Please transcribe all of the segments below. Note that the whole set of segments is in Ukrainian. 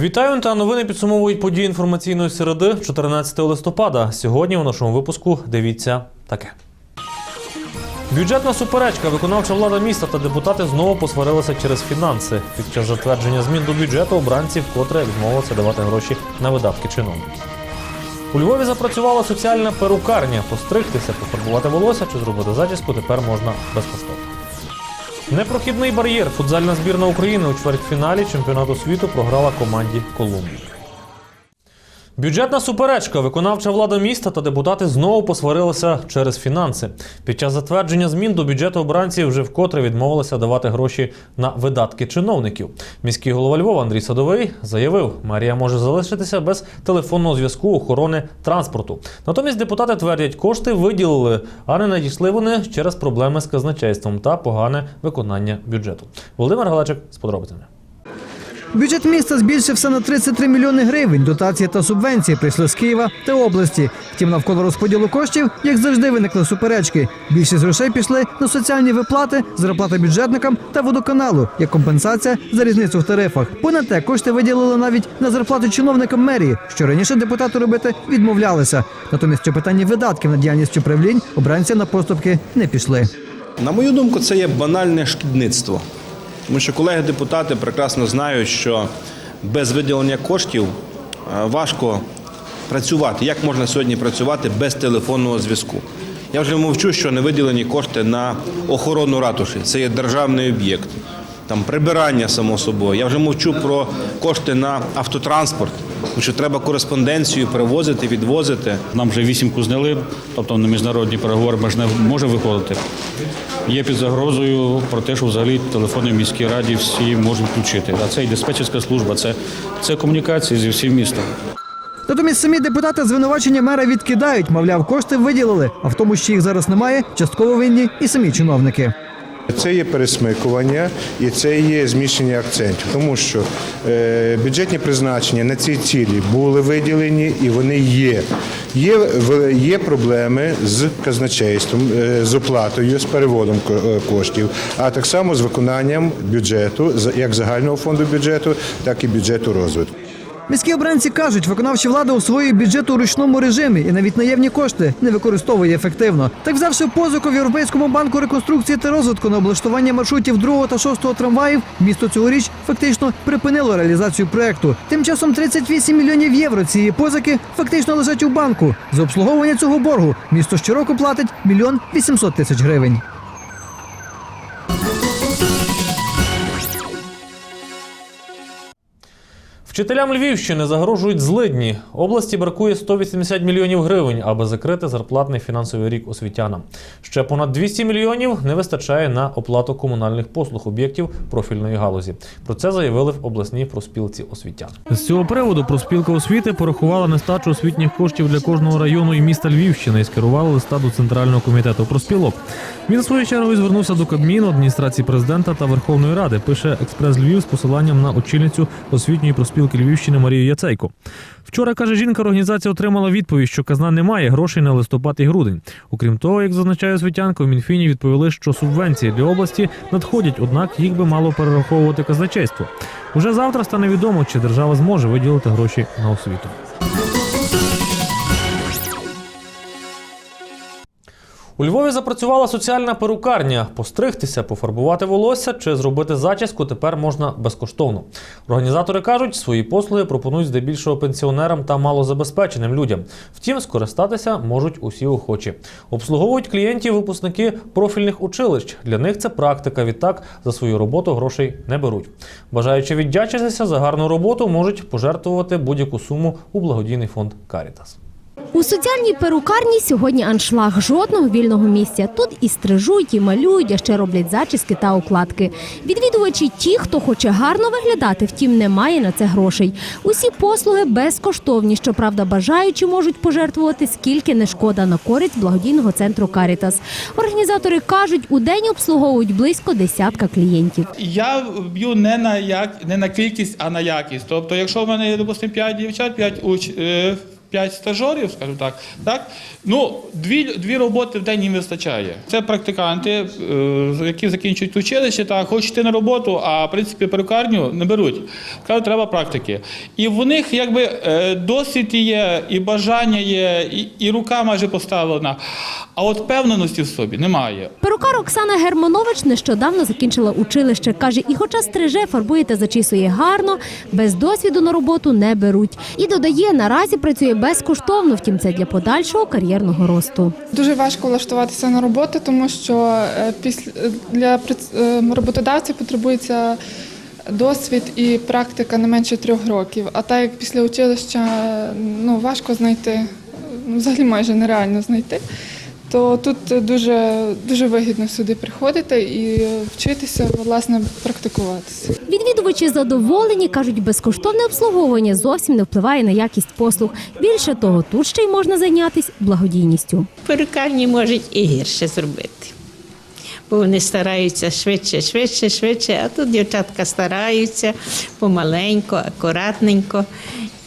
Вітаю та новини підсумовують події інформаційної середи 14 листопада. Сьогодні у нашому випуску дивіться таке. Бюджетна суперечка, виконавча влада міста та депутати знову посварилися через фінанси. Під час затвердження змін до бюджету обранці вкотре відмовилися давати гроші на видатки чиновників. У Львові запрацювала соціальна перукарня. Постригтися, пофарбувати волосся чи зробити зачіску тепер можна безкоштовно. Непрохідний бар'єр. Футзальна збірна України у чвертьфіналі чемпіонату світу програла команді Колумбії. Бюджетна суперечка, виконавча влада міста та депутати знову посварилися через фінанси. Під час затвердження змін до бюджету обранці вже вкотре відмовилися давати гроші на видатки чиновників. Міський голова Львова Андрій Садовий заявив, Марія може залишитися без телефонного зв'язку охорони транспорту. Натомість депутати твердять, кошти виділили, а не надійшли вони через проблеми з казначейством та погане виконання бюджету. Володимир Галачик з подробицями. Бюджет міста збільшився на 33 мільйони гривень. Дотації та субвенції прийшли з Києва та області. Втім, навколо розподілу коштів, як завжди, виникли суперечки. Більшість грошей пішли на соціальні виплати, зарплати бюджетникам та водоканалу як компенсація за різницю в тарифах. Понад те, кошти виділили навіть на зарплату чиновникам мерії, що раніше депутати робити відмовлялися. Натомість у питанні видатків на діяльність управлінь обранці на поступки не пішли. На мою думку, це є банальне шкідництво. Тому що колеги-депутати прекрасно знають, що без виділення коштів е, важко працювати. Як можна сьогодні працювати без телефонного зв'язку? Я вже мовчу, що не виділені кошти на охорону ратуші. Це є державний об'єкт. Там прибирання само собою. Я вже мовчу про кошти на автотранспорт, що треба кореспонденцію привозити, відвозити. Нам вже вісімку зняли, тобто на міжнародні переговори ми ж не можемо виходити. Є під загрозою про те, що взагалі телефони в міській раді всі можуть включити. А це і диспетчерська служба, це, це комунікації зі всім містом. Натомість самі депутати звинувачення мера відкидають, мовляв, кошти виділили, а в тому, що їх зараз немає, частково винні і самі чиновники. Це є пересмикування і це є зміщення акцентів, тому що е, бюджетні призначення на ці цілі були виділені і вони є. Є, є проблеми з казначейством, е, з оплатою, з переводом е, коштів, а так само з виконанням бюджету, як загального фонду бюджету, так і бюджету розвитку. Міські обранці кажуть, виконавча влада освоює бюджет у ручному режимі і навіть наявні кошти не використовує ефективно. Так, взявши позику в Європейському банку реконструкції та розвитку на облаштування маршрутів 2 та 6 трамваїв, місто цьогоріч фактично припинило реалізацію проекту. Тим часом 38 мільйонів євро цієї позики фактично лежать у банку. За обслуговування цього боргу місто щороку платить мільйон 800 тисяч гривень. Вчителям Львівщини загрожують злидні. Області бракує 180 мільйонів гривень, аби закрити зарплатний фінансовий рік освітянам. Ще понад 200 мільйонів не вистачає на оплату комунальних послуг об'єктів профільної галузі. Про це заявили в обласній проспілці освітян. З цього приводу проспілка освіти порахувала нестачу освітніх коштів для кожного району і міста Львівщини і скерувала листа до центрального комітету проспілок. Він в свою чергу звернувся до Кабміну, адміністрації президента та Верховної Ради. Пише експрес Львів з посиланням на очільницю освітньої проспілки Львівщини Марію Яцейко. Вчора каже жінка, організація отримала відповідь, що казна не має грошей на листопад і грудень. Окрім того, як зазначає Світянка, в Мінфіні відповіли, що субвенції для області надходять, однак їх би мало перераховувати казначейство. Уже завтра стане відомо, чи держава зможе виділити гроші на освіту. У Львові запрацювала соціальна перукарня. Постригтися, пофарбувати волосся чи зробити зачіску тепер можна безкоштовно. Організатори кажуть, свої послуги пропонують здебільшого пенсіонерам та малозабезпеченим людям. Втім, скористатися можуть усі охочі. Обслуговують клієнтів випускники профільних училищ. Для них це практика. Відтак за свою роботу грошей не беруть. Бажаючи віддячитися за гарну роботу, можуть пожертвувати будь-яку суму у благодійний фонд Карітас. У соціальній перукарні сьогодні аншлаг жодного вільного місця. Тут і стрижуть, і малюють, а ще роблять зачіски та укладки. Відвідувачі ті, хто хоче гарно виглядати, втім немає на це грошей. Усі послуги безкоштовні. Щоправда, бажаючі можуть пожертвувати скільки не шкода на користь благодійного центру Карітас. Організатори кажуть, у день обслуговують близько десятка клієнтів. Я б'ю не на як не на кількість, а на якість. Тобто, якщо в мене є, допустимо, 5 дівчат, 5 уч, е, 5 стажерів, скажімо так, так ну дві, дві роботи в день їм вистачає. Це практиканти, е, які закінчують училище, так хочуть йти на роботу, а в принципі перукарню не беруть. Кажуть, треба практики. І в них якби е, досвід є, і бажання є, і, і рука майже поставлена. А от впевненості в собі немає. Перукар Оксана Германович нещодавно закінчила училище. Каже, і хоча стриже, фарбує та зачісує гарно, без досвіду на роботу не беруть. І додає, наразі працює безкоштовно, втім це для подальшого кар'єрного росту. Дуже важко влаштуватися на роботу, тому що е, після для прац- е, роботодавця потребується досвід і практика не менше трьох років. А так як після училища ну, важко знайти, ну, взагалі майже нереально знайти, то тут дуже, дуже вигідно сюди приходити і вчитися, власне, практикуватися. Відвідувачі задоволені, кажуть, безкоштовне обслуговування зовсім не впливає на якість послуг. Більше того, тут ще й можна зайнятися благодійністю. перукарні можуть і гірше зробити. Бо вони стараються швидше, швидше, швидше, а тут дівчатка стараються помаленько, акуратненько,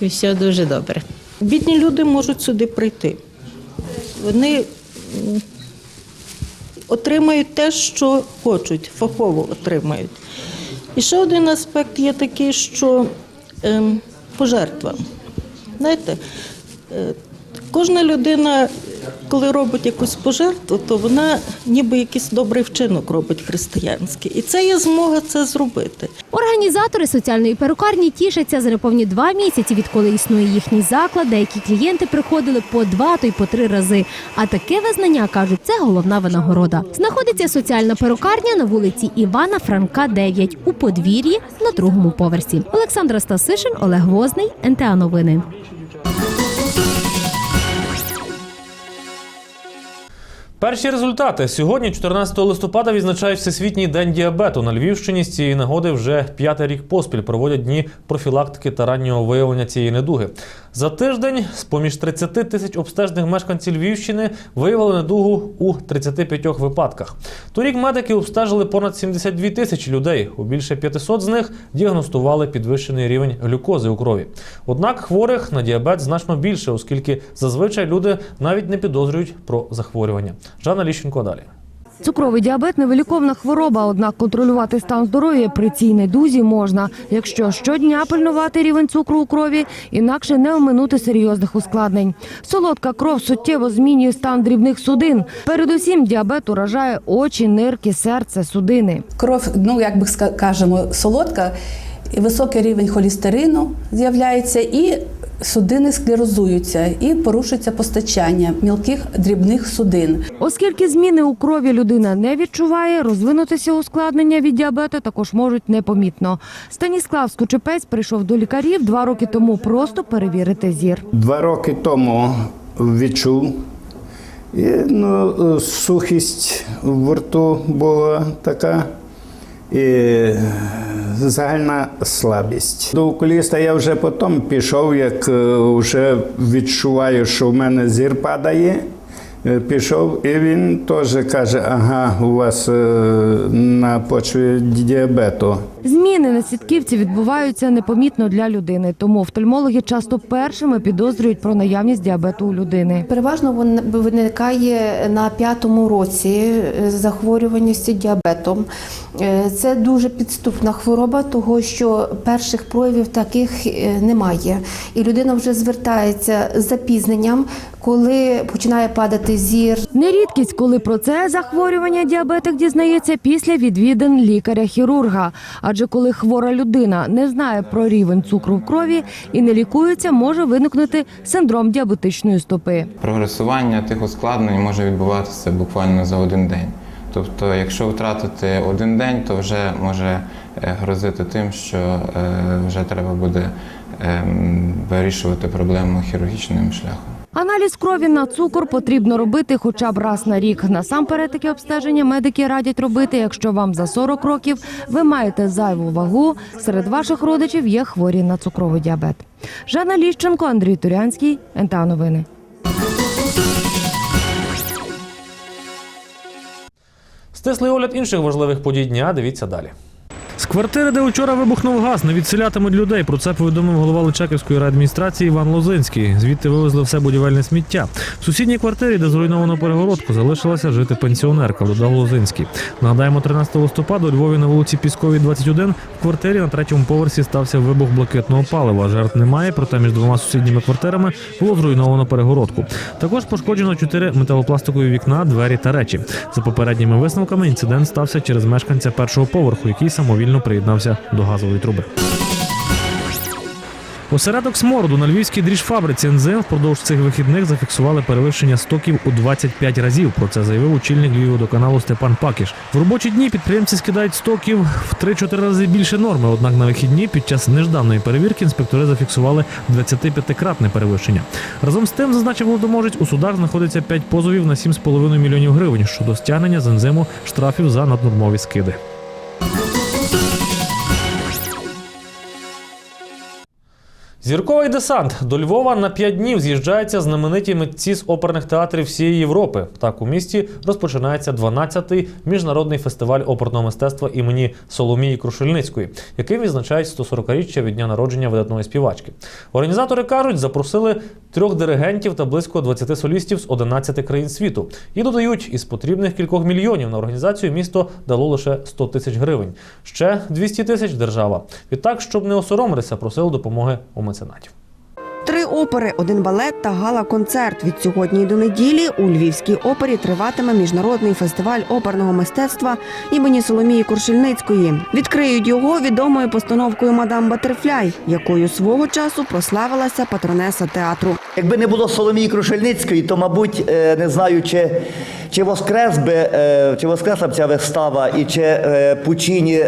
і все дуже добре. Бідні люди можуть сюди прийти. Вони отримають те, що хочуть, фахово отримають. І ще один аспект є такий, що ем, пожертва. Знаєте, е, кожна людина, коли робить якусь пожертву, то вона ніби якийсь добрий вчинок робить християнський. І це є змога це зробити. Організатори соціальної перукарні тішаться за неповні два місяці, відколи існує їхній заклад. Деякі клієнти приходили по два, то й по три рази. А таке визнання кажуть, це головна винагорода. Знаходиться соціальна перукарня на вулиці Івана Франка, 9, у подвір'ї на другому поверсі. Олександра Стасишин, Олег Возний, НТА Новини. Перші результати сьогодні, 14 листопада, відзначають Всесвітній день діабету. На Львівщині з цієї нагоди вже п'ятий рік поспіль проводять дні профілактики та раннього виявлення цієї недуги. За тиждень з поміж 30 тисяч обстежених мешканців Львівщини виявили недугу у 35 випадках. Торік медики обстежили понад 72 тисячі людей. У більше 500 з них діагностували підвищений рівень глюкози у крові. Однак хворих на діабет значно більше, оскільки зазвичай люди навіть не підозрюють про захворювання. Жанна Ліщенко далі. Цукровий діабет невиліковна хвороба, однак контролювати стан здоров'я при цій недузі можна, якщо щодня пильнувати рівень цукру у крові, інакше не оминути серйозних ускладнень. Солодка кров суттєво змінює стан дрібних судин. Передусім, діабет уражає очі, нирки, серце, судини. кров, ну як би ска- кажемо, солодка, високий рівень холістерину з'являється, і судини склерозуються, і порушується постачання мілких дрібних судин. Оскільки зміни у крові людина не відчуває, розвинутися ускладнення від діабету також можуть непомітно. Станіслав Скучепець прийшов до лікарів два роки тому просто перевірити зір. Два роки тому відчув. І, ну, сухість в рту була така. І загальна слабість. До окуліста я вже потім пішов, як е, вже відчуваю, що в мене зір падає. Е, Пішов, і він теж каже: ага, у вас е, на почві діабету. Зміни на сітківці відбуваються непомітно для людини, тому офтальмологи часто першими підозрюють про наявність діабету у людини. Переважно він виникає на п'ятому році захворюваності діабетом. Е, Це дуже підступна хвороба, того що перших проявів таких немає. І людина вже звертається з запізненням, коли починає падати зір, Не рідкість, коли про це захворювання діабетик дізнається після відвідин лікаря-хірурга. Адже коли хвора людина не знає про рівень цукру в крові і не лікується, може виникнути синдром діабетичної стопи. Прогресування тих ускладнень може відбуватися буквально за один день. Тобто, якщо втратити один день, то вже може е, грозити тим, що е, вже треба буде ем, вирішувати проблему хірургічним шляхом. Аналіз крові на цукор потрібно робити хоча б раз на рік. Насамперед такі обстеження медики радять робити, якщо вам за 40 років ви маєте зайву вагу. Серед ваших родичів є хворі на цукровий діабет. Жанна Ліщенко, Андрій Турянський, НТА Новини. Стислий огляд інших важливих подій дня. Дивіться далі. Квартири, де вчора вибухнув газ, не відселятимуть людей. Про це повідомив голова Личаківської райадміністрації Іван Лозинський. Звідти вивезли все будівельне сміття. В сусідній квартирі, де зруйновано перегородку, залишилася жити пенсіонерка, додав Лозинський. Нагадаємо, 13 листопада у Львові на вулиці Пісковій, 21, в квартирі на третьому поверсі стався вибух блакитного палива. Жертв немає, проте між двома сусідніми квартирами було зруйновано перегородку. Також пошкоджено чотири металопластикові вікна, двері та речі. За попередніми висновками, інцидент стався через мешканця першого поверху, який самовільно приєднався до газової труби. Осередок смороду на львівській дріжфабриці «Ензим» впродовж цих вихідних зафіксували перевищення стоків у 25 разів. Про це заявив очільник Львівводоканалу Степан Пакіш. В робочі дні підприємці скидають стоків в 3-4 рази більше норми. Однак на вихідні під час нежданої перевірки інспектори зафіксували 25-кратне перевищення. Разом з тим, зазначив Володоможець, у судах знаходиться 5 позовів на 7,5 мільйонів гривень щодо стягнення з «Ензиму» штрафів за наднормові скиди. Зірковий десант до Львова на п'ять днів з'їжджаються знамениті митці з оперних театрів всієї Європи. Так у місті розпочинається 12-й міжнародний фестиваль оперного мистецтва імені Соломії Крушельницької, який відзначають 140-річчя від дня народження видатної співачки. Організатори кажуть, запросили трьох диригентів та близько 20 солістів з 11 країн світу і додають, із потрібних кількох мільйонів на організацію місто дало лише 100 тисяч гривень. Ще 200 тисяч держава. Відтак, щоб не осоромитися, просили допомоги у меценатів. Три опери, один балет та гала-концерт. Від сьогодні до неділі у Львівській опері триватиме міжнародний фестиваль оперного мистецтва імені Соломії Куршельницької. Відкриють його відомою постановкою Мадам Батерфляй, якою свого часу прославилася патронеса театру. Якби не було Соломії Крушельницької, то, мабуть, е, не знаю, чи, чи воскрес би, е, чи воскресла б ця вистава, і чи е, Пучині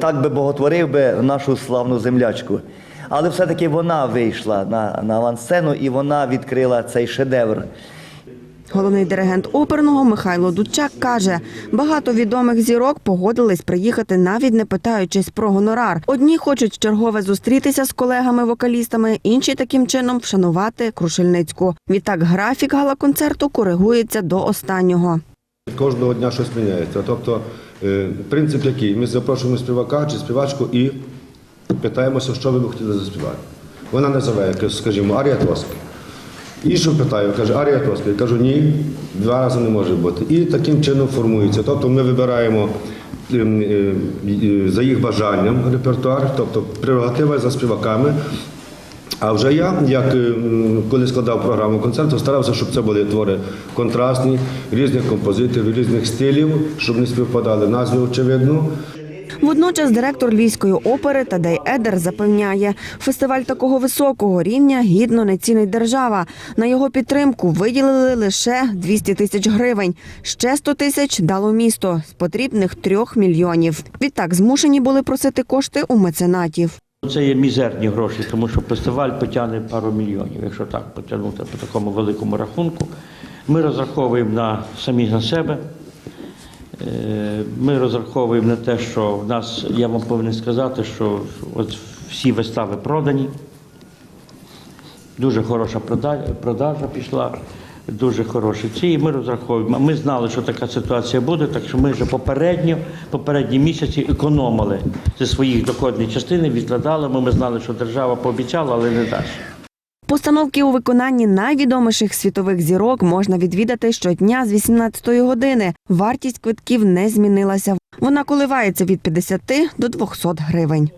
так би боготворив би нашу славну землячку. Але все-таки вона вийшла на, на авансцену і вона відкрила цей шедевр. Головний диригент оперного Михайло Дудчак каже: багато відомих зірок погодились приїхати, навіть не питаючись про гонорар. Одні хочуть чергове зустрітися з колегами-вокалістами, інші таким чином вшанувати Крушельницьку. Відтак графік гала-концерту коригується до останнього. Кожного дня щось міняється. Тобто е, принцип який? Ми запрошуємо співака чи співачку і питаємося, що ви б хотіли заспівати. Вона називає, скажімо, Арія Тоски. Іншу питаю, каже, Арія Тоска. Я кажу, ні, два рази не може бути. І таким чином формується. Тобто ми вибираємо ем, е, е, за їх бажанням репертуар, тобто прерогатива за співаками. А вже я, як е, коли складав програму концерту, старався, щоб це були твори контрастні, різних композиторів, різних стилів, щоб не співпадали назви, очевидно. Водночас директор Львівської опери Тадей Едер запевняє, фестиваль такого високого рівня гідно не цінить держава. На його підтримку виділили лише 200 тисяч гривень. Ще 100 тисяч дало місто з потрібних трьох мільйонів. Відтак змушені були просити кошти у меценатів. Це є мізерні гроші, тому що фестиваль потягне пару мільйонів, якщо так потягнути по такому великому рахунку. Ми розраховуємо на самі на себе. Е, Ми розраховуємо на те, що в нас, я вам повинен сказати, що от всі вистави продані. Дуже хороша продажа пішла, дуже хороші ці. І ми розраховуємо. Ми знали, що така ситуація буде, так що ми вже попередньо, попередні місяці економили зі своїх доходних частин, відкладали. Ми, ми знали, що держава пообіцяла, але не дасть. Постановки у виконанні найвідоміших світових зірок можна відвідати щодня з 18-ї години. Вартість квитків не змінилася. Вона коливається від 50 до 200 гривень.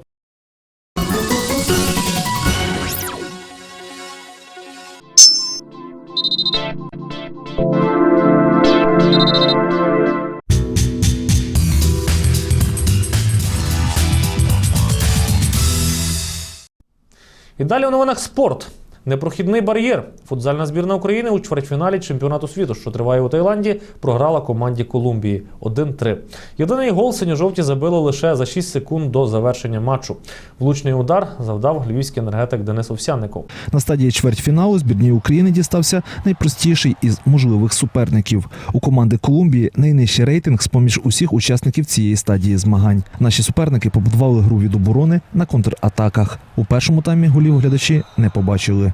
І далі у новинах спорт. Непрохідний бар'єр. Футзальна збірна України у чвертьфіналі чемпіонату світу, що триває у Таїланді, програла команді Колумбії 1-3. Єдиний гол синьо-жовті забили лише за 6 секунд до завершення матчу. Влучний удар завдав львівський енергетик Денис Овсянников. На стадії чвертьфіналу збірній України дістався найпростіший із можливих суперників. У команди Колумбії найнижчий рейтинг з-поміж усіх учасників цієї стадії змагань. Наші суперники побудували гру від оборони на контратаках. У першому таймі голів глядачі не побачили.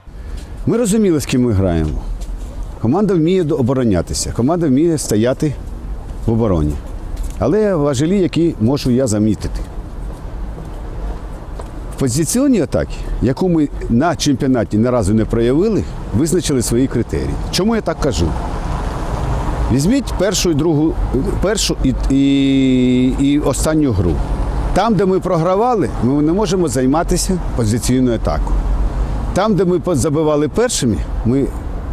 Ми розуміли, з ким ми граємо. Команда вміє оборонятися, команда вміє стояти в обороні. Але важелі, які можу я замітити. В позиційній атакі, яку ми на чемпіонаті ні разу не проявили, визначили свої критерії. Чому я так кажу? Візьміть першу і другу, першу і, і, і останню гру. Там, де ми програвали, ми не можемо займатися позиційною атакою. Там, де ми забивали першими, ми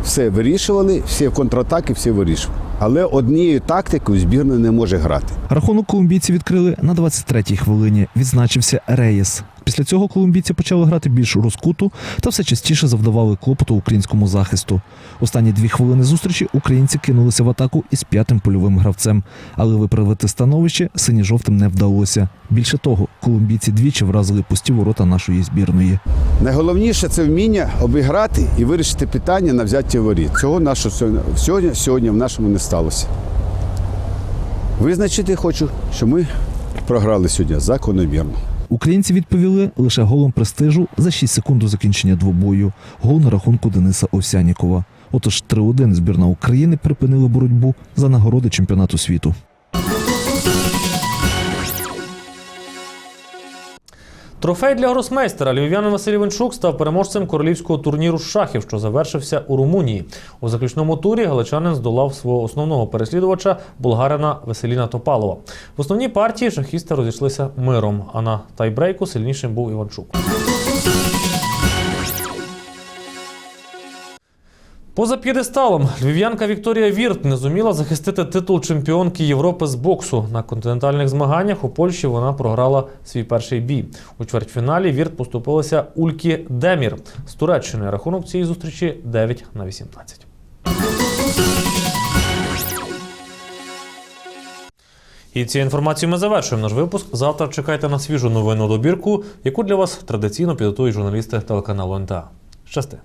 все вирішували, всі контратаки, все вирішували. Але однією тактикою збірна не може грати. Рахунок колумбійці відкрили на 23-й хвилині. Відзначився Реєс. Після цього колумбійці почали грати більш розкуту та все частіше завдавали клопоту українському захисту. Останні дві хвилини зустрічі українці кинулися в атаку із п'ятим польовим гравцем, але виправити становище сині-жовтим не вдалося. Більше того, колумбійці двічі вразили пусті ворота нашої збірної. Найголовніше це вміння обіграти і вирішити питання на взяття воріт. Цього нашого сьогодні, сьогодні в нашому не сталося. Визначити хочу, що ми програли сьогодні закономірно. Українці відповіли лише голом престижу за 6 секунд до закінчення двобою. Гол на рахунку Дениса Овсянікова. Отож 3-1 збірна України припинила боротьбу за нагороди чемпіонату світу. Трофей для гросмейстера львів'янин Василь Іванчук став переможцем королівського турніру шахів, що завершився у Румунії. У заключному турі галичанин здолав свого основного переслідувача болгарина Веселіна Топалова. В основній партії шахісти розійшлися миром, а на тайбрейку сильнішим був Іванчук. Поза п'єдесталом львів'янка Вікторія Вірт не зуміла захистити титул чемпіонки Європи з боксу. На континентальних змаганнях у Польщі вона програла свій перший бій. У чвертьфіналі Вірт поступилася Улькі Демір з Туреччини. Рахунок цієї зустрічі 9 на 18. І цією інформацією ми завершуємо наш випуск. Завтра чекайте на свіжу новинну добірку, яку для вас традиційно підготують журналісти телеканалу НТА. Щасти!